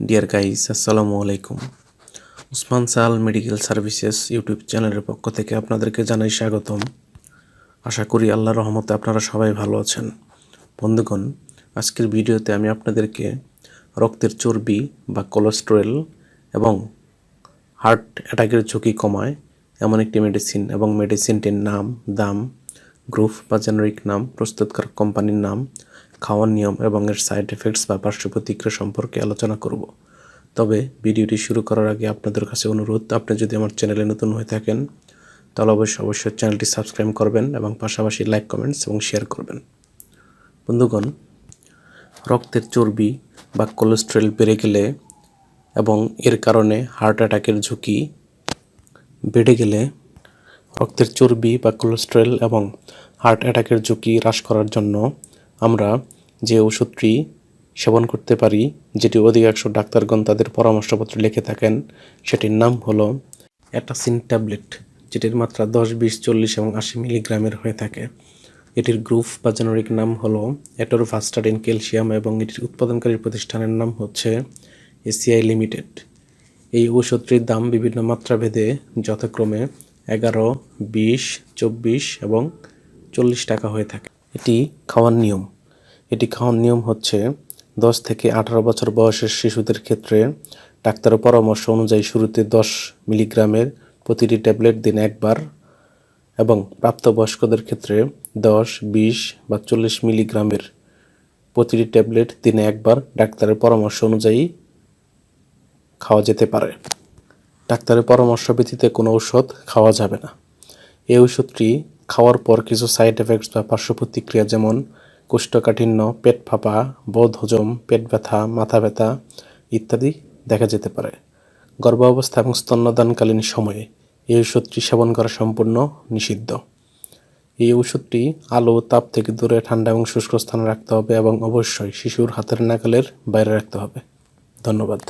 Deer guys আসসালামু আলাইকুম উসমান সাল মেডিকেল সার্ভিসেস ইউটিউব চ্যানেলের পক্ষ থেকে আপনাদেরকে জানাই স্বাগতম। আশা করি আল্লাহর রহমতে আপনারা সবাই ভালো আছেন। বন্ধুগণ, আজকের ভিডিওতে আমি আপনাদেরকে রক্তের চর্বি বা কোলেস্টেরল এবং হার্ট অ্যাটাকের ঝুঁকি কমায় এমন একটি মেডিসিন এবং মেডিসিনটির নাম, দাম গ্রুপ বা জেনারিক নাম, প্রস্তুতকারক কোম্পানির নাম খাওয়ার নিয়ম এবং এর সাইড এফেক্টস বা পার্শ্ব প্রতিক্রিয়া সম্পর্কে আলোচনা করব। তবে ভিডিওটি শুরু করার আগে আপনাদের কাছে অনুরোধ, আপনি যদি আমার চ্যানেলে নতুন হয়ে থাকেন, তাহলে অবশ্যই অবশ্যই চ্যানেলটি সাবস্ক্রাইব করবেন এবং পাশাপাশি লাইক কমেন্টস এবং শেয়ার করবেন। বন্ধুগণ, রক্তের চর্বি বা কোলেস্ট্রল বেড়ে গেলে এবং এর কারণে হার্ট অ্যাটাকের ঝুঁকি বেড়ে গেলে রক্তের চর্বি বা কোলেস্টেরল এবং হার্ট অ্যাটাকের ঝুঁকি হ্রাস করার জন্য আমরা যে ওষুধটি সেবন করতে পারি, যেটি অধিকাংশ ডাক্তারগণ তাদের পরামর্শপত্র লিখে থাকেন, সেটির নাম হলো অ্যাটাসিন ট্যাবলেট, যেটির মাত্রা দশ, বিশ, চল্লিশ এবং আশি মিলিগ্রামের হয়ে থাকে। এটির গ্রুপ বা জেনারিক নাম হলো অ্যাটোরোভাস্টাডিন ক্যালসিয়াম এবং এটির উৎপাদনকারী প্রতিষ্ঠানের নাম হচ্ছে এসিআই লিমিটেড। এই ঔষধটির দাম বিভিন্ন মাত্রাভেদে যথাক্রমে এগারো, বিশ, চব্বিশ এবং চল্লিশ টাকা হয়ে থাকে। এটি খাওয়ার নিয়ম। এটি খাওয়ার নিয়ম হচ্ছে দশ থেকে আঠারো বছর বয়সের শিশুদের ক্ষেত্রে ডাক্তারের পরামর্শ অনুযায়ী শুরুতে দশ মিলিগ্রামের প্রতিটি ট্যাবলেট দিন একবার এবং প্রাপ্তবয়স্কদের ক্ষেত্রে দশ, বিশ বা চল্লিশ মিলিগ্রামের প্রতিটি ট্যাবলেট দিনে একবার ডাক্তারের পরামর্শ অনুযায়ী খাওয়া যেতে পারে। ডাক্তারের পরামর্শ ব্যতীতে কোনো ঔষধ খাওয়া যাবে না। এই ওষুধটি খাওয়ার পর কিছু সাইড এফেক্টস বা পার্শ্ব প্রতিক্রিয়া যেমন কোষ্ঠকাঠিন্য, পেট ফাঁপা বোধ হজম, পেট ব্যথা, মাথা ব্যথা ইত্যাদি দেখা যেতে পারে। গর্ভাবস্থা এবং স্তন্যদানকালীন সময়ে এই ওষুধটি সেবন করা সম্পূর্ণ নিষিদ্ধ। এই ওষুধটি আলো, তাপ থেকে দূরে, ঠান্ডা এবং শুষ্ক স্থানে রাখতে হবে এবং অবশ্যই শিশুর হাতের নাগালের বাইরে রাখতে হবে। ধন্যবাদ।